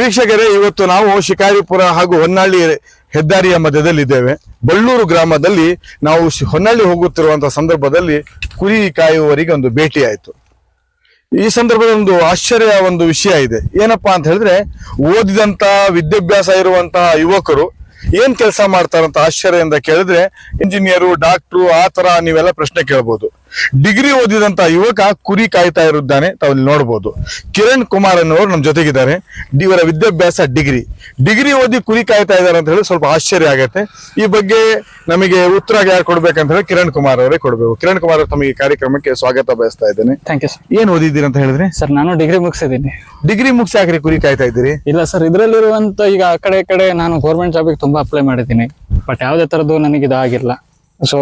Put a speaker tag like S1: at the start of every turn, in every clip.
S1: ವೀಕ್ಷಕರೇ, ಇವತ್ತು ನಾವು ಶಿಕಾರಿಪುರ ಹಾಗೂ ಹೊನ್ನಾಳಿ ಹೆದ್ದಾರಿಯ ಮಧ್ಯದಲ್ಲಿದ್ದೇವೆ. ಬಳ್ಳೂರು ಗ್ರಾಮದಲ್ಲಿ ನಾವು ಹೊನ್ನಾಳಿ ಹೋಗುತ್ತಿರುವಂತಹ ಸಂದರ್ಭದಲ್ಲಿ ಕುರಿ ಕಾಯುವವರಿಗೆ ಒಂದು ಭೇಟಿ ಆಯಿತು ಈ ಸಂದರ್ಭದಲ್ಲಿ ಒಂದು ಆಶ್ಚರ್ಯ ಒಂದು ವಿಷಯ ಇದೆ. ಏನಪ್ಪಾ ಅಂತ ಹೇಳಿದ್ರೆ, ಓದಿದಂತ, ವಿದ್ಯಾಭ್ಯಾಸ ಇರುವಂತಹ ಯುವಕರು ಏನ್ ಕೆಲಸ ಮಾಡ್ತಾರಂತ ಆಶ್ಚರ್ಯದಿಂದ ಕೇಳಿದ್ರೆ, ಇಂಜಿನಿಯರು, ಡಾಕ್ಟ್ರು, ಆ ತರ ನೀವೆಲ್ಲ ಪ್ರಶ್ನೆ ಕೇಳ್ಬೋದು. ಡಿಗ್ರಿ ಓದಿದಂತ ಯುವಕ ಕುರಿ ಕಾಯ್ತಾ ಇರುತ್ತಾನೆ. ತಾವು ನೋಡಬಹುದು ಕಿರಣ್ ಕುಮಾರ್ ಅನ್ನೋರು ನಮ್ಮ ಜೊತೆಗಿದ್ದಾರೆ. ಇವರ ವಿದ್ಯಾಭ್ಯಾಸ ಡಿಗ್ರಿ. ಡಿಗ್ರಿ ಓದಿ ಕುರಿ ಕಾಯ್ತಾ ಇದ್ದಾರೆ ಅಂತ ಹೇಳಿ ಸ್ವಲ್ಪ ಆಶ್ಚರ್ಯ ಆಗತ್ತೆ. ಈ ಬಗ್ಗೆ ನಮಗೆ ಉತ್ತರ ಯಾರು ಕೊಡ್ಬೇಕಂತ ಹೇಳಿ ಕಿರಣ್ ಕುಮಾರ್ ಅವರೇ ಕೊಡ್ಬೇಕು. ಕಿರಣ್ ಕುಮಾರ್ ಅವರು ತಮಗೆ ಈ ಕಾರ್ಯಕ್ರಮಕ್ಕೆ ಸ್ವಾಗತ ಬಯಸ್ತಾ ಇದ್ದೇನೆ.
S2: ಥ್ಯಾಂಕ್ ಯು ಸರ್
S1: ಏನ್ ಓದಿದ್ದೀರಿ ಅಂತ ಹೇಳಿದ್ರೆ?
S2: ಸರ್ ನಾನು ಡಿಗ್ರಿ ಮುಗಿಸಿದ್ದೀನಿ.
S1: ಡಿಗ್ರಿ ಮುಗಿಸಿ ಹಾಕ್ರಿ ಕುರಿ ಕಾಯ್ತಾ ಇದ್ದೀರಿ?
S2: ಇಲ್ಲ ಸರ್ ಇದರಲ್ಲಿರುವಂತ ಈಗ ಆ ಕಡೆ ಈ ಕಡೆ ನಾನು ಗೌರ್ಮೆಂಟ್ ಜಾಬಿಗೆ ತುಂಬಾ ಅಪ್ಲೈ ಮಾಡಿದ್ದೀನಿ. ಬಟ್ ಯಾವುದೇ ತರದ್ದು ನನಗೆ ಇದಾಗಿಲ್ಲ ಸೊ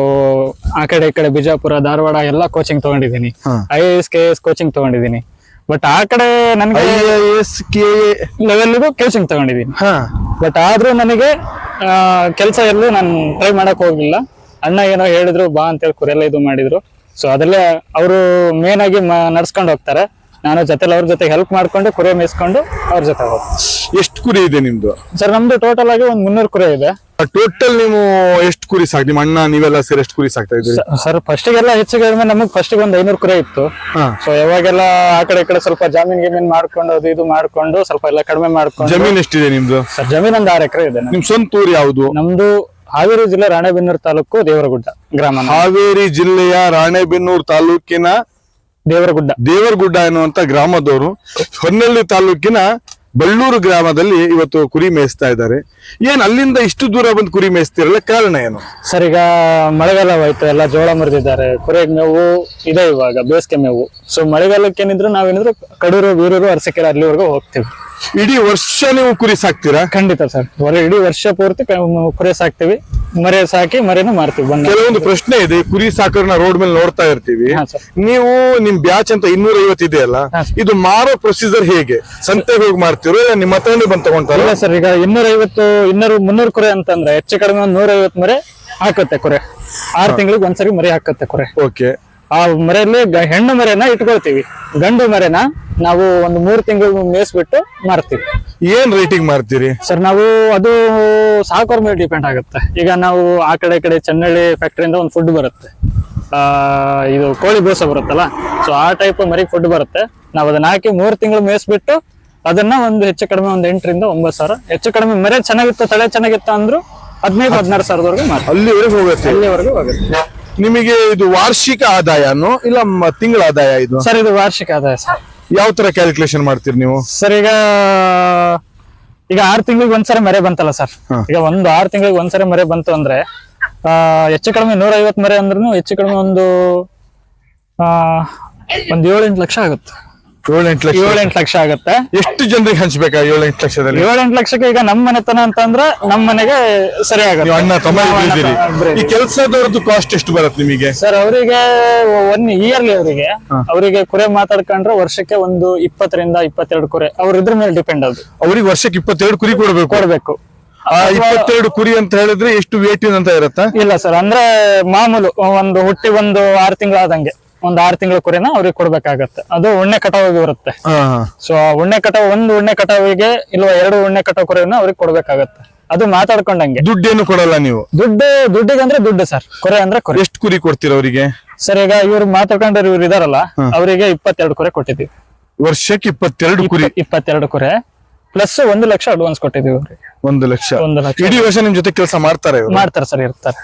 S2: ಆ ಕಡೆ ಈ ಕಡೆ ಬಿಜಾಪುರ ಧಾರವಾಡ ಎಲ್ಲ ಕೋಚಿಂಗ್ ತಗೊಂಡಿದ್ದೀನಿ. I A S K S coaching ತಗೊಂಡಿದ್ದೀನಿ. ಬಟ್ ಆ ಕಡೆ ನನಗೆ
S1: ಎಸ್ ಕೆ
S2: ಕೋಚಿಂಗ್ ತಗೊಂಡಿದ್ದೀನಿ. ಬಟ್ ಆದ್ರೂ ನನಗೆ ಕೆಲಸ ಎಲ್ಲೂ ನಾನು ಟ್ರೈ ಮಾಡಕ್ ಹೋಗ್ಲಿಲ್ಲ. ಅಣ್ಣ ಏನೋ ಹೇಳಿದ್ರು ಬಾ ಅಂತೇಳಿ ಕುರೆಲ್ಲ ಇದು ಮಾಡಿದ್ರು. ಸೊ ಅದರಲ್ಲೇ ಅವರು ಮೇನ್ ಆಗಿ ನಡ್ಸ್ಕೊಂಡು ಹೋಗ್ತಾರೆ. ನಾನು ಜೊತೆಲಿ ಅವ್ರ ಜೊತೆ ಹೆಲ್ಪ್ ಮಾಡ್ಕೊಂಡು ಕುರಿ ಮೇಯಿಸ್ಕೊಂಡು ಅವ್ರ ಜೊತೆ ಹೋಗ್ತೀನಿ
S1: ಎಷ್ಟು ಕುರಿ ಇದೆ ನಿಮ್ದು
S2: ಸರ್ ನಮ್ದು ಟೋಟಲ್ ಆಗಿ ಒಂದ್ ಮುನ್ನೂರು ಕುರಿ ಇದೆ
S1: ಟೋಟಲ್ ನೀವು ಎಷ್ಟು ಕುರಿ ಸಾಕ್ ನಿಮ್ಮ ಅಣ್ಣ ನೀವೆಲ್ಲ ಸೇರಿ ಎಷ್ಟು ಕುರಿ ಸಾಕ್ತಾ ಇದ್ದೀರಿ
S2: ಸರ್ ಫಸ್ಟಿಗೆಲ್ಲ ಹೆಚ್ಚು ಕಡಿಮೆ ನಮಗೆ ಫಸ್ಟಿಗೆ ಒಂದ್ ಐನೂರು ಕುರಿ ಇತ್ತು. ಸೊ ಯಾವಾಗೆಲ್ಲ ಆ ಕಡೆ ಈ ಕಡೆ ಸ್ವಲ್ಪ ಜಮೀನ್ ಗೀಮೀನ್ ಮಾಡ್ಕೊಂಡು ಅದು ಇದು ಮಾಡ್ಕೊಂಡು ಸ್ವಲ್ಪ ಎಲ್ಲ ಕಡಿಮೆ ಮಾಡ್ಕೊಂಡು
S1: ಜಮೀನ್ ಎಷ್ಟಿದೆ ನಿಮ್ದು
S2: ಸರ್ ಜಮೀನ್ ಒಂದ್ ಆರು ಎಕರೆ ಇದೆ.
S1: ನಿಮ್ ಸ್ವಂತ ಊರು ಯಾವ್ದು
S2: ನಮ್ದು ಹಾವೇರಿ ಜಿಲ್ಲೆ ರಾಣೆಬೆನ್ನೂರು ತಾಲೂಕು ದೇವರಗುಡ್ಡ ಗ್ರಾಮ.
S1: ಹಾವೇರಿ ಜಿಲ್ಲೆಯ ರಾಣೆಬೆನ್ನೂರು ತಾಲೂಕಿನ
S2: ದೇವರಗುಡ್ಡ.
S1: ದೇವರಗುಡ್ಡ ಎನ್ನುವಂತ ಗ್ರಾಮದವರು ಹೊನ್ನಳ್ಳಿ ತಾಲೂಕಿನ ಬಳ್ಳೂರು ಗ್ರಾಮದಲ್ಲಿ ಇವತ್ತು ಕುರಿ ಮೇಯಿಸ್ತಾ ಇದ್ದಾರೆ. ಏನ್ ಅಲ್ಲಿಂದ ಇಷ್ಟು ದೂರ ಬಂದು ಕುರಿ ಮೇಯಿಸ್ತಿರಲ್ಲ ಕಾರಣ ಏನು?
S2: ಸರ್ ಈಗ ಮಳೆಗಾಲವಾಯ್ತು ಎಲ್ಲ ಜೋಳ ಮುರಿದಿದ್ದಾರೆ ಕುರಿಗ್ ಮೇವು ಇದೆ ಇವಾಗ ಬೇಸಿಗೆ ಮೇವು. ಸೊ ಮಳೆಗಾಲಕ್ಕೆ ಏನಿದ್ರು ನಾವೇನಿದ್ರು ಕಡೂರು ಬೀರೂರು ಅರಸಕೆರೆ ಅಲ್ಲಿವರೆಗೂ ಹೋಗ್ತೀವಿ.
S1: ಇಡೀ ವರ್ಷ ನೀವು ಕುರಿ ಸಾಕ್ತೀರಾ?
S2: ಖಂಡಿತ ಸರ್. ಹೊರ ಇಡೀ ವರ್ಷ ಪೂರ್ತಿ ಕ- ಕುರಿ ಸಾಕ್ತಿವಿ. ಮರೆ ಸಾಕಿ ಮರೆನೂ ಮಾರ್ತೀವಿ ಬಂದ.
S1: ಕೆಲವೊಂದು ಪ್ರಶ್ನೆ ಇದೆ ಈ ಕುರಿ ಸಾಕರ್ನ ರೋಡ್ ಮೇಲೆ ನೋಡ್ತಾ ಇರ್ತೀವಿ.
S2: ಹಾ
S1: ನೀವು ನಿಮ್ ಬ್ಯಾಚ್ ಅಂತ ಇನ್ನೂರ ಐವತ್ತು ಇದೆಯಲ್ಲ
S2: ಹಾ.
S1: ಇದು ಮಾರೋ ಪ್ರೊಸೀಜರ್ ಹೇಗೆ? ಸಂತೆಗೆ ಹೋಗಿ ಮಾಡ್ತೀರೋ ಇಲ್ಲ ನಿಮ್ಮ ಹತ್ರನೇ ಬಂದ್ ತಗೊಂತಾರ?
S2: ಇಲ್ಲ ಸರ್. ಈಗ ಇನ್ನೂರ ಐವತ್ತು ಇನ್ನೂರು ಮುನ್ನೂರು ಕುರಿ ಅಂತಂದ್ರೆ ಹೆಚ್ಚು ಕಡಿಮೆ ಒಂದು ನೂರ ಐವತ್ತು ಮರೆ ಹಾಕುತ್ತೆ ಕುರಿ. ಆರು ತಿಂಗಳಿಗೆ ಒಂದ್ಸರಿ ಮರಿ ಹಾಕುತ್ತೆ ಕುರಿ.
S1: ಓಕೆ.
S2: ಆ ಮರೆಯಲ್ಲಿ ಹೆಣ್ಣು ಮರೆನ ಇಟ್ಕೊಳ್ತೀವಿ. ಗಂಡು ಮರೆನ ನಾವು ಒಂದು ಮೂರು ತಿಂಗಳು ಮೇಯಿಸ್ಬಿಟ್ಟು ಮಾರ್ತೀವಿ.
S1: ಏನ್ ರೇಟಿಂಗ್ ಮಾಡ್ತೀರಿ
S2: ಸರ್ ನಾವು ಅದು ಸಾಕೋರ್ ಮೇಲೆ ಡಿಪೆಂಡ್ ಆಗುತ್ತೆ. ಈಗ ನಾವು ಆ ಕಡೆ ಈ ಕಡೆ ಚೆನ್ನಳ್ಳಿ ಫ್ಯಾಕ್ಟ್ರಿಯಿಂದ ಒಂದು ಫುಡ್ ಬರುತ್ತೆ. ಆ, ಇದು ಕೋಳಿ ಬೋಸ ಬರುತ್ತಲ್ಲ ಸೊ ಆ ಟೈಪ್ ಮರಿಗೆ ಫುಡ್ ಬರುತ್ತೆ. ನಾವು ಅದನ್ನ ಹಾಕಿ ಮೂರು ತಿಂಗಳು ಮೇಯಿಸ್ಬಿಟ್ಟು ಅದನ್ನ ಒಂದು ಹೆಚ್ಚು ಕಡಿಮೆ ಒಂದು ಎಂಟರಿಂದ ಒಂಬತ್ತು ಸಾವಿರ. ಹೆಚ್ಚು ಕಡಿಮೆ ಮರೆ ಚೆನ್ನಾಗಿತ್ತು ತಳೆ ಚೆನ್ನಾಗಿತ್ತು ಅಂದ್ರು ಹದಿನೈದು ಹದಿನಾರು ಸಾವಿರದವರೆಗೂ
S1: ಅಲ್ಲಿವರೆಗೂ ಹೋಗುತ್ತೆ.
S2: ಅಲ್ಲಿವರೆಗೂ ಹೋಗುತ್ತೆ.
S1: ನಿಮಗೆ ಇದು ವಾರ್ಷಿಕ ಆದಾಯನೋ ಇಲ್ಲ ಮ- ತಿಂಗಳ ಆದಾಯ ಇದು?
S2: ಸರ್ ಇದು ವಾರ್ಷಿಕ ಆದಾಯ ಸರ್.
S1: ಯಾವ ತರ ಕ್ಯಾಲ್ಕುಲೇಷನ್ ಮಾಡ್ತೀರಿ ನೀವು?
S2: ಸರ್ ಈಗ ಈಗ ಆರು ತಿಂಗಳಿಗೆ ಒಂದ್ಸರಿ ಮರೆ ಬಂತಲ್ಲ ಸರ್.
S1: ಹಾ.
S2: ಈಗ ಒಂದು ಆರು ತಿಂಗಳಿಗೆ ಒಂದ್ಸರಿ ಮರೆ ಬಂತು ಅಂದ್ರೆ ಆ, ಹೆಚ್ಚು ಕಡಿಮೆ ನೂರ ಐವತ್ತು ಮರೆ ಅಂದ್ರೂ ಹೆಚ್ಚು ಕಡಿಮೆ ಒಂದು ಆ, ಒಂದ್ ಏಳೆಂಟು ಲಕ್ಷ ಆಗುತ್ತೆ.
S1: ಏಳೆಂಟು ಲಕ್ಷ.
S2: ಏಳೆಂಟು ಲಕ್ಷ ಆಗುತ್ತೆ.
S1: ಎಷ್ಟು ಜನರಿಗೆ ಹಂಚಬೇಕಾ ಏಳೆಂಟು ಲಕ್ಷದಲ್ಲಿ?
S2: ಏಳೆಂಟು ಲಕ್ಷಕ್ಕೆ ಈಗ ನಮ್ಮ ಮನೆತನ ಅಂತಂದ್ರೆ ನಮ್ಮ ಮನೆಗೆ ಸರಿ ಆಗುತ್ತೆ.
S1: ಅಣ್ಣ ತಮ್ಮ ಇದ್ದೀರಿ. ಈ. ಕೆಲಸದವ್ರದ್ದು ಕಾಸ್ಟ್ ಎಷ್ಟು ಬರುತ್ತೆ ನಿಮಗೆ?
S2: ಸರ್ ಅವರಿಗೆ ಒನ್ ಇಯರ್ಲಿ ಅವರಿಗೆ ಅವರಿಗೆ ಕುರೆ ಮಾತಾಡ್ಕೊಂಡ್ರೆ ವರ್ಷಕ್ಕೆ ಒಂದು ಇಪ್ಪತ್ತರಿಂದ ಇಪ್ಪತ್ತೆರಡು ಕುರೆ. ಅವ್ರ ಇದ್ರ ಮೇಲೆ ಡಿಪೆಂಡ್ ಅದು.
S1: ಅವ್ರಿಗೆ ವರ್ಷಕ್ಕೆ ಇಪ್ಪತ್ತೆರಡು ಕುರಿ ಕೊಡ್ಬೇಕು.
S2: ಕೊಡ್ಬೇಕು.
S1: ಆ ಇಪ್ಪತ್ತೆರಡು ಕುರಿ ಅಂತ ಹೇಳಿದ್ರೆ ಎಷ್ಟು ವೇಟ್ ಅಂತ ಇರುತ್ತಾ?
S2: ಇಲ್ಲ ಸರ್ ಅಂದ್ರೆ ಮಾಮೂಲು ಒಂದು ಹುಟ್ಟಿ ಒಂದು ಆರು ತಿಂಗಳಾದಂಗೆ. ಒಂದು ಆರು ತಿಂಗಳ ಕುರಿನ ಅವ್ರಿಗೆ ಕೊಡ್ಬೇಕಾಗತ್ತೆ. ಅದು ಉಣ್ಣೆ ಕಟಾವಿಗೆ ಬರುತ್ತೆ. ಸೊ ಉಣ್ಣೆ ಕಟಾವ್ ಒಂದ್ ಉಣ್ಣೆ ಕಟಾವಿಗೆ ಇಲ್ವಾ ಎರಡು ಉಣ್ಣೆ ಕಟಾವ್ ಕುರಿನ ಅವ್ರಿಗೆ ಕೊಡ್ಬೇಕಾಗತ್ತೆ. ಅದು ಮಾತಾಡ್ಕೊಂಡಂಗೆ.
S1: ದುಡ್ಡೇನು ಕೊಡಲ್ಲ ನೀವು?
S2: ದುಡ್ಡು ದುಡ್ಡಿಗಂದ್ರೆ ದುಡ್ಡು ಸರ್. ಕೊರೆ ಅಂದ್ರೆ ಕೊರೆ.
S1: ಎಷ್ಟು ಕುರಿ ಕೊಡ್ತೀರ ಅವರಿಗೆ?
S2: ಸರ್ ಈಗ ಇವ್ರು ಮಾತಾಡ್ಕೊಂಡ್ರೆ ಇವ್ರು ಇದಾರಲ್ಲ ಅವರಿಗೆ ಇಪ್ಪತ್ತೆರಡು ಕೊರೆ ಕೊಟ್ಟಿದ್ದೀವಿ.
S1: ವರ್ಷಕ್ಕೆ ಇಪ್ಪತ್ತೆರಡು ಕುರಿ?
S2: ಇಪ್ಪತ್ತೆರಡು ಕೊರೆ. ಪ್ಲಸ್ ಒಂದು ಲಕ್ಷ ಅಡ್ವಾನ್ಸ್ ಕೊಟ್ಟಿದ್ದೀವಿ ಅವ್ರಿಗೆ.
S1: ಒಂದು ಲಕ್ಷ.
S2: ಒಂದು ಲಕ್ಷ.
S1: ಇಡೀ ವರ್ಷ ನಿಮ್ ಜೊತೆ ಕೆಲಸ ಮಾಡ್ತಾರೆ ಇವರು?
S2: ಮಾಡ್ತಾರೆ ಸರ್ ಇರ್ತಾರೆ.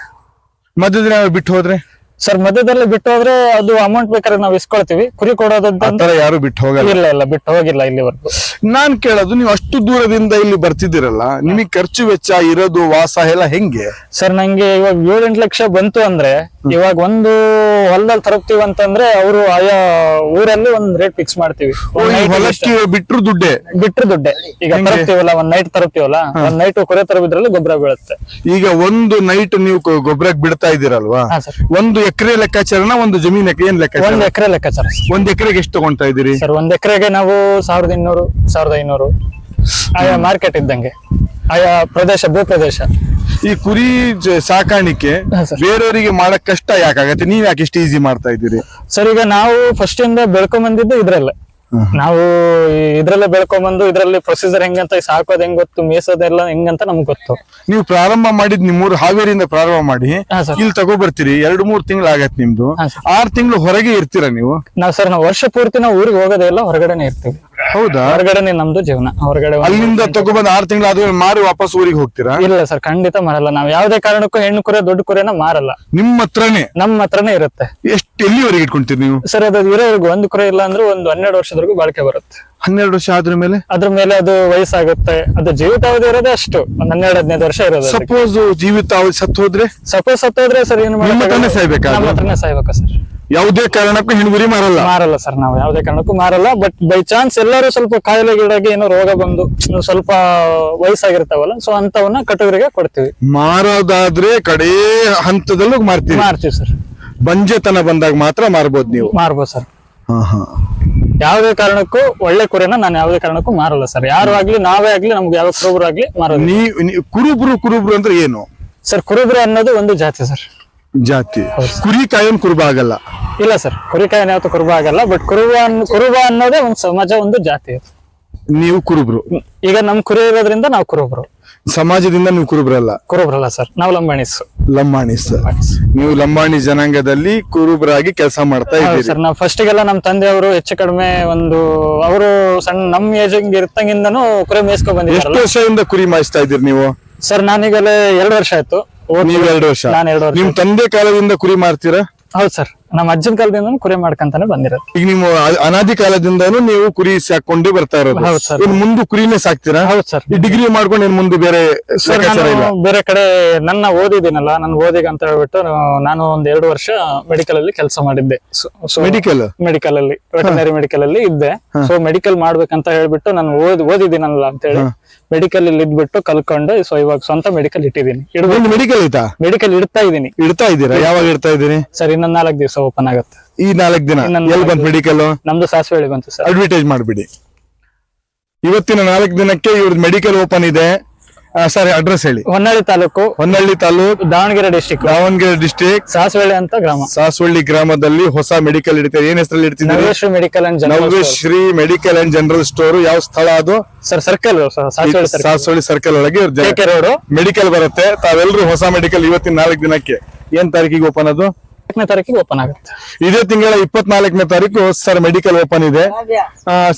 S1: ಮಧ್ಯದಿನ ಬಿಟ್ಟು ಹೋದ್ರೆ?
S2: ಸರ್ ಮಧ್ಯದಲ್ಲಿ ಬಿಟ್ಟು ಹೋದ್ರೆ ಅದು ಅಮೌಂಟ್ ಬೇಕಾದ್ರೆ ನಾವು ಇಸ್ಕೊಳ್ತೀವಿ. ಕುರಿ ಕೊಡೋದಂತ
S1: ಆತರ ಯಾರು ಬಿಟ್ಟು ಹೋಗಲ್ಲ.
S2: ಇಲ್ಲ ಇಲ್ಲ ಬಿಟ್ಟು ಹೋಗಿಲ್ಲ ಇಲ್ಲಿವರೆಗೂ.
S1: ನಾನ್ ಕೇಳೋದು ನೀವು ಅಷ್ಟು ದೂರದಿಂದ ಇಲ್ಲಿ ಬರ್ತಿದ್ದೀರಲ್ಲ ನಿಮಗೆ ಖರ್ಚು ವೆಚ್ಚ ಇರೋದು ವಾಸ ಎಲ್ಲ ಹೆಂಗೆ?
S2: ಸರ್ ನಂಗೆ ಇವಾಗ ಏಳೆಂಟು ಲಕ್ಷ ಬಂತು ಅಂದ್ರೆ ಇವಾಗ ಒಂದು ಹೊಲದಲ್ಲಿ ತರಪ್ತೀವಿ ಅಂತಂದ್ರೆ ಅವರು ಆಯಾ ಊರಲ್ಲಿ ಒಂದ್ ರೇಟ್ ಫಿಕ್ಸ್ ಮಾಡ್ತೀವಿ.
S1: ಓ, ಈ ಹೊಲಕ್ಕೆ ಬಿಟ್ರು ದುಡ್ಡೇ?
S2: ಬಿಟ್ರು ದುಡ್ಡೆ. ಈಗ ತರಪ್ತೀವಲ್ಲ ಒಂದ್ ನೈಟ್ ತರಪ್ತೀವಲ್ಲ ಒಂದ್ ನೈಟ್ ಕೊರೆ ತರಬಿದ್ರಲ್ಲಿ ಗೊಬ್ಬರ ಬೀಳುತ್ತೆ.
S1: ಈಗ ಒಂದು ನೈಟ್ ನೀವು ಗೊಬ್ಬರಕ್ಕೆ ಬಿಡ್ತಾ ಇದ್ದೀರಲ್ವಾ?
S2: ಹಾ ಸರ್
S1: ಒಂದು ಎಕರೆ ಲೆಕ್ಕಾಚಾರನ ಒಂದು ಜಮೀನ್ ಏನ್ ಲೆಕ್ಕಾಚಾರ?
S2: ಒಂದ್ ಎಕರೆ ಲೆಕ್ಕಾಚಾರ
S1: ಒಂದ್ ಎಕರೆಗೆ ಎಷ್ಟು ತಗೊಂತಾ ಇದ್ದೀರಿ?
S2: ಸರ್ ಒಂದ್ ಎಕರೆಗೆ ನಾವು ಸಾವಿರದ ಇನ್ನೂರು ಸಾವಿರದ ಐನೂರು. ಆಯಾ ಮಾರ್ಕೆಟ್ ಇದ್ದಂಗೆ. ಆಯಾ ಪ್ರದೇಶ ಭೂ ಪ್ರದೇಶ
S1: ಈ ಕುರಿ ಜ- ಸಾಕಾಣಿಕೆ
S2: ಹಾ, ಸರ್.
S1: ಬೇರೆಯವರಿಗೆ ಮಾಡಕ್ ಕಷ್ಟ ಯಾಕಾಗತ್ತೆ? ನೀವ್ ಯಾಕೆ ಇಷ್ಟು ಈಸಿ ಮಾಡ್ತಾ ಇದ್ದೀರಿ?
S2: ಸರ್ ಈಗ ನಾವು ಫಸ್ಟ್ ಇಂದ ಬೆಳ್ಕೊಂಡ್ ಬಂದಿದ್ದು ಇದ್ರಲ್ಲೇ. ನಾವು ಇದ್ರಲ್ಲೇ ಬೆಳ್ಕೊಂಡ್ಬಂದು ಇದ್ರಲ್ಲಿ ಪ್ರೊಸೀಜರ್ ಹೆಂಗಂತ ಸಾಕೋದ್ ಹೆಂಗ್ ಗೊತ್ತು ಮೇಸೋದೆಲ್ಲ ಹೆಂಗಂತ ನಮ್ಗೆ ಗೊತ್ತು.
S1: ನೀವು ಪ್ರಾರಂಭ ಮಾಡಿದ್ ನಿಮ್ಮೂರು ಹಾವೇರಿಯಿಂದ ಪ್ರಾರಂಭ ಮಾಡಿ
S2: ಹಾ ಸರ್.
S1: ಇಲ್ಲಿ ತಗೋಬರ್ತೀರಿ ಎರಡು ಮೂರ್ ತಿಂಗಳು ಆಗತ್ ನಿಮ್ದು.
S2: ಹಾ
S1: ಆರ್ ತಿಂಗಳು ಹೊರಗೆ ಇರ್ತೀರಾ ನೀವು?
S2: ನಾವ್ ಸರ್ ನಾವು ವರ್ಷ ಪೂರ್ತಿ ನಾವು ಊರಿಗೆ ಹೋಗೋದೇ ಇಲ್ಲ ಹೊರಗಡೆನೆ ಇರ್ತೀವಿ.
S1: ಹೌದಾ?
S2: ಹೊರಗಡೆನೆ ನಮ್ದು ಜೀವನ. ಹೊರಗಡೆ ಒಂದು-
S1: ಅಲ್ಲಿಂದ ತಗೊಬಂದ್ ಆರ್ ತಿಂಗಳು ಆದ್ಮೇಲೆ ಮಾರಿ ವಾಪಸ್ ಊರಿಗೆ ಹೋಗ್ತೀರಾ?
S2: ಇಲ್ಲ ಸರ್ ಖಂಡಿತ ಮಾರಲ್ಲ. ನಾವ್ ಯಾವ್ದೇ ಕಾರಣಕ್ಕೂ ಹೆಣ್ಣು ಕುರೆ ದೊಡ್ಡ ಕುರೆನ ಮಾರಲ್ಲ.
S1: ನಿಮ್ಮ ಹತ್ರನೇ?
S2: ನಮ್ಮ ಹತ್ರನೇ ಇರುತ್ತೆ.
S1: ಎಷ್ಟು ಎಲ್ಲಿವರೆಗೆ ಇಟ್ಕೊಂತೀರಿ ನೀವು?
S2: ಸರ್ ಅದು ಇರೋವರೆಗೂ ಒಂದು ಕುರೆ ಇಲ್ಲ ಅಂದ್ರೆ ಒಂದು ಹನ್ನೆರಡು ವರ್ಷದವರೆಗೂ ಬಾಳಿಕೆ ಬರುತ್ತೆ.
S1: ಹನ್ನೆರಡು ವರ್ಷ ಆದ್ರ ಮೇಲೆ?
S2: ಅದ್ರ ಮೇಲೆ ಅದು ವಯಸ್ಸಾಗುತ್ತೆ. ಅದು ಜೀವಿತಾವಧಿ ಇರೋದೇ ಅಷ್ಟು. ಒಂದ್ ಹನ್ನೆರಡು ಹದಿನೈದು ವರ್ಷ ಇರೋದು
S1: ಸಪೋಸ್ ಜೀವಿತ ಅವಧಿ ಸತ್ತು ಹೋದ್ರೆ?
S2: ಸಪೋಸ್ ಸತ್ತೋದ್ರೆ ಸರ್ ಏನು
S1: ನಿಮ್ಮ ಹತ್ರನೇ ಸಾಯ್ಬೇಕಾ ಅದು?
S2: ನಮ್ಮ ಹತ್ರನೇ ಸಾಯ್ಬೇಕಾ ಸರ್.
S1: ಯಾವುದೇ ಕಾರಣಕ್ಕೂ ಹೆಣ್ಗುರಿ ಮಾರಲ್ಲ.
S2: ಮಾರಲ್ಲ ಸರ್ ನಾವು ಯಾವುದೇ ಕಾರಣಕ್ಕೂ ಮಾರಲ್ಲ. ಬಟ್ ಬೈ ಚಾನ್ಸ್ ಎಲ್ಲರೂ ಸ್ವಲ್ಪ ಕಾಯಿಲೆ ಗಿಡಗೆ ಏನೋ ರೋಗ ಬಂದು ಸ್ವಲ್ಪ ವಯಸ್ಸಾಗಿರ್ತಾವಲ್ಲ ಸೊ ಅಂತವನ್ನ ಕಟುಗರಿಗೆ ಕೊಡ್ತೀವಿ.
S1: ಮಾರೋದಾದ್ರೆ ಕಡೇ ಹಂತದಲ್ಲೂ ಮಾರ್ತೀವಿ.
S2: ಮಾರ್ತೀವಿ ಸರ್.
S1: ಬಂಜೆತನ ಬಂದಾಗ ಮಾತ್ರ ಮಾರ್ಬೋದು ನೀವು.
S2: ಮಾರ್ಬೋದು ಸರ್.
S1: ಹಾ ಹಾ.
S2: ಯಾವುದೇ ಕಾರಣಕ್ಕೂ ಒಳ್ಳೆ ಕುರಿನ ನಾನು ಯಾವುದೇ ಕಾರಣಕ್ಕೂ ಮಾರಲ್ಲ ಸರ್. ಯಾರು ಆಗ್ಲಿ ನಾವೇ ಆಗ್ಲಿ ನಮ್ಗೆ ಯಾವ ಕುರುಬರು ಆಗ್ಲಿ ಮಾರಲ್ಲ
S1: ನೀವ್ ಕುರುಬರು ಕುರುಬ್ರು ಕುರುಬ್ರು ಅಂದ್ರೆ ಏನು?
S2: ಸರ್ ಕುರುಬರು ಅನ್ನೋದು ಒಂದು ಜಾತಿ ಸರ್.
S1: ಜಾತಿ. ಕುರಿ ಕಾಯನ್ ಕುರುಬ ಆಗಲ್ಲ
S2: ಇಲ್ಲ ಸರ್ ಕುರಿಕಾಯಿನ ಯಾವತ್ತು ಕುರುಬ ಆಗಲ್ಲ ಬಟ್ ಕುರುಬ ಅನ್- ಕುರುಬ ಅನ್ನೋದೇ ಒಂದು ಸಮಾಜ ಒಂದು ಜಾತಿ. ಅದು.
S1: ನೀವು ಕುರುಬ್ರು.
S2: ಈಗ ನಮ್ ಕುರಿ ಇರೋದ್ರಿಂದ ನಾವು ಕುರುಬರು.
S1: ಸಮಾಜದಿಂದ ನೀವು ಕುರುಬ್ರಲ್ಲ?
S2: ಕುರುಬ್ರಲ್ಲ ಸರ್ ನಾವು ಲಂಬಾಣಿಸ್
S1: ಲಂಬಾಣಿಸ್ ನೀವು ಲಂಬಾಣಿ ಜನಾಂಗದಲ್ಲಿ ಕುರುಬರಾಗಿ ಕೆಲಸ ಮಾಡ್ತಾ
S2: ಇದ್ದೀವಿ
S1: ಇದ್ದೀರಿ.
S2: ಸರ್ ನಾವು ಫಸ್ಟಿಗೆಲ್ಲ ನಮ್ಮ ತಂದೆಯವರು ಹೆಚ್ಚು ಕಡಿಮೆ ಒಂದು ಅವರು ಸಣ್ಣ ನಮ್ ಏಜ್ ಇರ್ತಂಗಿಂದನೂ ಕುರಿ ಮೇಯಿಸ್ಕೊ
S1: ಎಷ್ಟು
S2: ಬಂದಿದ್ದಾರಲ್ಲ
S1: ವರ್ಷದಿಂದ ಕುರಿ ಮಾಯಿಸ್ತಾ ಇದ್ದೀರಿ ನೀವು?
S2: ಸರ್ ನಾನೀಗಲೇ ಎರಡು ವರ್ಷ ಆಯ್ತು.
S1: ನೀವ್ ಎರಡು ವರ್ಷ.
S2: ನಾನು ಎರಡು ವರ್ಷ.
S1: ನಿಮ್ ತಂದೆ ಕಾಲದಿಂದ ಕುರಿ ಮಾರ್ತೀರಾ?
S2: ಹೌದು ಸರ್. ನಮ್ಮ ಅಜ್ಜನ ಕಾಲದಿಂದ ಕುರಿ ಮಾಡ್ಕೊಂತಾನೆ ಬಂದಿರೋದು.
S1: ಈಗ ನೀವು ಅ- ಅನಾದಿ ಕಾಲದಿಂದನೂ ನೀವು ಕುರಿ ಸಾಕೊಂಡೇ ಬರ್ತಾ ಇರೋದು.
S2: ಹೌದು.
S1: ಇನ್ ಮುಂದೆ ಕುರಿನೇ ಸಾಕ್ತೀರಾ?
S2: ಹೌದು ಸರ್.
S1: ಈ ಡಿಗ್ರಿ ಮಾಡ್ಕೊಂಡು ಏನ್ ಮುಂದೆ ಬೇರೆ
S2: ಸರ್
S1: ಇಲ್ಲ
S2: ನಾನು ಬೇರೆ ಕಡೆ ನನ್ನ ಓದಿದ್ದೀನಲ್ಲ ನಾನು ಓದಿಗೆ ಅಂತ ಹೇಳ್ಬಿಟ್ಟು ನಾನು ಒಂದ್ ಎರಡು ವರ್ಷ ಮೆಡಿಕಲ್ ಅಲ್ಲಿ ಕೆಲಸ ಮಾಡಿದ್ದೆ.
S1: ಮೆಡಿಕಲ್
S2: ಮೆಡಿಕಲ್ ಅಲ್ಲಿ ವೆಟನರಿ ಮೆಡಿಕಲ್ ಅಲ್ಲಿ ಇದ್ದೆ. ಸೊ ಮೆಡಿಕಲ್ ಮಾಡ್ಬೇಕಂತ ಹೇಳ್ಬಿಟ್ಟು ನಾನು ಓದ್ ಓದಿದ್ದೀನಲ್ಲ ಅಂತ ಹೇಳಿ ಮೆಡಿಕಲ್ ಅಲ್ಲಿ ಇದ್ಬಿಟ್ಟು ಕಲ್ಕೊಂಡು ಸೊ ಇವಾಗ ಸ್ವಂತ ಮೆಡಿಕಲ್ ಇಟ್ಟಿದ್ದೀನಿ. ಇಡ್ಬೇಕು.
S1: ಒಂದು ಮೆಡಿಕಲ್ ಐತಾ?
S2: ಮೆಡಿಕಲ್ ಇಡ್ತಾ ಇದ್ದೀನಿ.
S1: ಇಡ್ತಾ ಇದ್ದೀರಾ? ಯಾವಾಗ ಇಡ್ತಾ ಇದೀನಿ
S2: ಸರ್ ಇನ್ನೊಂದ್ ನಾಲ್ಕು ದಿವಸ. ಓಪನ್ ಆಗುತ್ತೆ.
S1: ಈ ನಾಲ್ಕು ದಿನ
S2: ಇನ್ನೊಂದ್
S1: ಎಲ್ಲಿ ಬಂತು ಮೆಡಿಕಲ್
S2: ನಮ್ದು ಸಾಸಿವೆ ಬಂತು ಸರ್.
S1: ಅಡ್ವರ್ಟೈಸ್ ಮಾಡ್ಬಿಡಿ. ಇವತ್ತಿನ ನಾಲ್ಕು ದಿನಕ್ಕೆ ಇವ್ರದ್ದು ಮೆಡಿಕಲ್ ಓಪನ್ ಇದೆ. ಸರಿ ಅಡ್ರೆಸ್ ಹೇಳಿ.
S2: ಹೊನ್ನಳ್ಳಿ ತಾಲೂಕು
S1: ಹೊನ್ನಳ್ಳಿ ತಾಲೂಕು
S2: ದಾವಣಗೆರೆ ಡಿಸ್ಟಿಕ್
S1: ದಾವಣಗೆರೆ ಡಿಸ್ಟಿಕ್
S2: ಸಾಸವಳ್ಳಿ ಅಂತ ಗ್ರಾಮ.
S1: ಸಾಸವಳ್ಳಿ ಗ್ರಾಮದಲ್ಲಿ ಹೊಸ ಮೆಡಿಕಲ್ ಇಡ್ತಾರೆ. ಏನ್ ಹೆಸರಲ್ಲಿ ಇಡ್ತಿದ್ದೀರಿ?
S2: Medical and general
S1: Shri medical and general store ಯಾವ ಸ್ಥಳ ಅದು?
S2: ಸರ್ ಸರ್ಕಲ್ ಸಾಸವಳ್ಳಿ ಸರ್ಕಲ್
S1: ಒಳಗೆ
S2: ರೋಡ್
S1: ಮೆಡಿಕಲ್ ಬರುತ್ತೆ. ತಾವೆಲ್ಲರೂ ಹೊಸ ಮೆಡಿಕಲ್ ಇವತ್ತಿನ ನಾಲ್ಕು ದಿನಕ್ಕೆ. ಏನ್ ತಾರೀಕಿಗೆ ಓಪನ್ ಅದು?
S2: ನಾಲ್ಕನೇ ತಾರೀಕಿಗೆ ಓಪನ್ ಆಗುತ್ತೆ.
S1: ಇದೇ ತಿಂಗಳ ಇಪ್ಪತ್ನಾಲ್ಕನೇ ತಾರೀಕು ಸರ್ ಮೆಡಿಕಲ್ ಓಪನ್ ಇದೆ.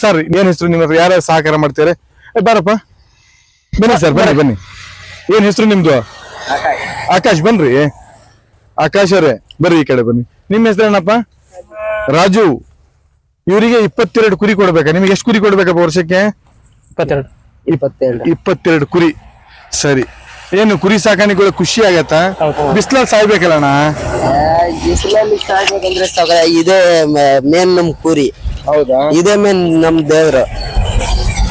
S1: ಸರ್ ಏನ್ ಹೆಸರು ನಿಮ್ಮ ಯಾರ ಸಹಕಾರ ಮಾಡ್ತಾರೆ? ಏ, ಬಾರಪ್ಪ. ಬನ್ನಿ ಸರ್ ಬನ್ನಿ ಬನ್ನಿ. ಏನ್ ಹೆಸರು ನಿಮ್ದು? ಆಕಾಶ್. ಬನ್ರಿ. ಆಕಾಶ್ ಅವರೇ ಬರ್ರಿ ಈ ಕಡೆ ಬನ್ನಿ. ನಿಮ್ಮ ಹೆಸರು ಏನಪ್ಪ? ರಾಜು. ಇವರಿಗೆ ಇಪ್ಪತ್ತೆರಡು ಕುರಿ ಕೊಡ್ಬೇಕಾ? ನಿಮ್ಗೆ ಎಷ್ಟು ಕುರಿ ಕೊಡ್ಬೇಕಪ್ಪ ವರ್ಷಕ್ಕೆ?
S2: ಇಪ್ಪತ್ತೆರಡು.
S3: ಇಪ್ಪತ್ತೆರಡು
S1: ಕುರಿ. ಸರಿ. ಏನು ಕುರಿ ಸಾಕಾಣಿಕೆ ಖುಷಿ ಆಗತ್ತ. ಬಿಸ್ಲಲ್ಲಿ ಸಾಯ್ಬೇಕಲ್ಲಣ್ಣ?
S3: ಬಿಸಿಲಲ್ಲಿ ಸಾಯ್ಬೇಕಂದ್ರೆ ಸಗ ಇದೇ ಮೇನ್ ನಮ್ ಕುರಿ.
S1: ಹೌದಾ?
S3: ಇದೇ ಮೇನ್ ನಮ್ ದೇವ್ರು.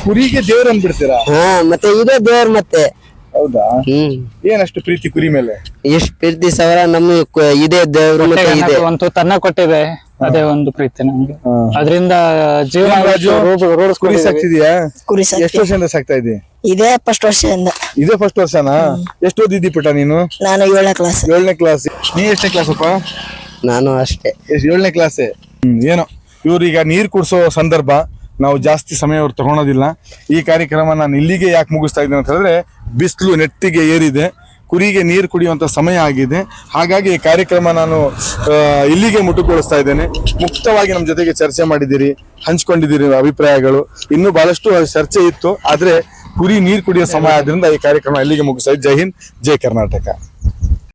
S1: ಕುರಿಗೆ ದೇವ್ರ ಅಂದ್ಬಿಡ್ತೀರಾ?
S3: ಹಾ ಮತ್ತೆ ಇದೇ ದೇವ್ರ ಮತ್ತೆ.
S1: ಹೌದಾ?
S3: ಹ್ಮ್.
S1: ಏನಷ್ಟು ಪ್ರೀತಿ ಕುರಿ ಮೇಲೆ?
S3: ಎಷ್ಟ್ ಪ್ರೀತಿ ಸಾವಿರ ನಮ್ ಇದೇ ದೇವ್ರು ಮತ್ತೆ ಇದೆ.
S2: ಒಂದು ತನ್ನ ಕೊಟ್ಟಿದೆ ಅದೇ ಒಂದು ಪ್ರೀತಿ ನಮ್ಗೆ. ಅದರಿಂದ ಜೀವನ
S1: ಕುರಿ. ಸಾಕ್ತಿದ್ಯಾ?
S4: ಕುರಿ.
S1: ಎಷ್ಟು ವರ್ಷದಿಂದ ಸಾಕ್ತಾ ಇದ್ದಿ?
S4: ಇದೇ ಫಸ್ಟ್ ವರ್ಷದಿಂದ.
S1: ಇದೇ ಫಸ್ಟ್ ವರ್ಷನಾ? ಎಷ್ಟು ಓದಿದ್ದಿ ಪುಟ ನೀನು?
S4: ನಾನು ಏಳನೇ ಕ್ಲಾಸ್
S1: ಏಳನೇ ಕ್ಲಾಸ್ ನೀ ಎಷ್ಟನೇ ಕ್ಲಾಸ್ ಅಪ್ಪ?
S3: ನಾನು ಅಷ್ಟೇ.
S1: ಏಳನೇ ಕ್ಲಾಸ್ ಹ್ಮ್ ಏನೋ? ಇವ್ರೀಗ ನೀರು ಕುಡಿಸೋ ಸಂದರ್ಭ ನಾವು ಜಾಸ್ತಿ ಸಮಯ ಅವ್ರು ತಗೊಳೋದಿಲ್ಲ. ಈ ಕಾರ್ಯಕ್ರಮ ನಾನು ಇಲ್ಲಿಗೆ ಯಾಕೆ ಮುಗಿಸ್ತಾ ಇದ್ದೀನಿ ಅಂತ ಹೇಳಿದ್ರೆ ಬಿಸಿಲು ನೆಟ್ಟಿಗೆ ಏರಿದೆ. ಕುರಿಗೆ ನೀರು ಕುಡಿಯುವಂತ ಸಮಯ ಆಗಿದೆ. ಹಾಗಾಗಿ ಈ ಕಾರ್ಯಕ್ರಮ ನಾನು ಇಲ್ಲಿಗೆ ಮುಟ್ಟುಗೊಳಿಸ್ತಾ ಇದ್ದೇನೆ. ಮುಕ್ತವಾಗಿ ನಮ್ಮ ಜೊತೆಗೆ ಚರ್ಚೆ ಮಾಡಿದ್ದೀರಿ ಹಂಚ್ಕೊಂಡಿದ್ದೀರಿ ಅಭಿಪ್ರಾಯಗಳು. ಇನ್ನೂ ಬಹಳಷ್ಟು ಚರ್ಚೆ ಇತ್ತು. ಆದ್ರೆ ಕುರಿ ನೀರ್ ಕುಡಿಯೋ ಸಮಯ ಆದ್ರಿಂದ ಈ ಕಾರ್ಯಕ್ರಮ ಇಲ್ಲಿಗೆ ಮುಗಿಸ್ತಾ ಇದ್ದೆ. ಜೈ ಹಿಂದ್ ಜೈ ಕರ್ನಾಟಕ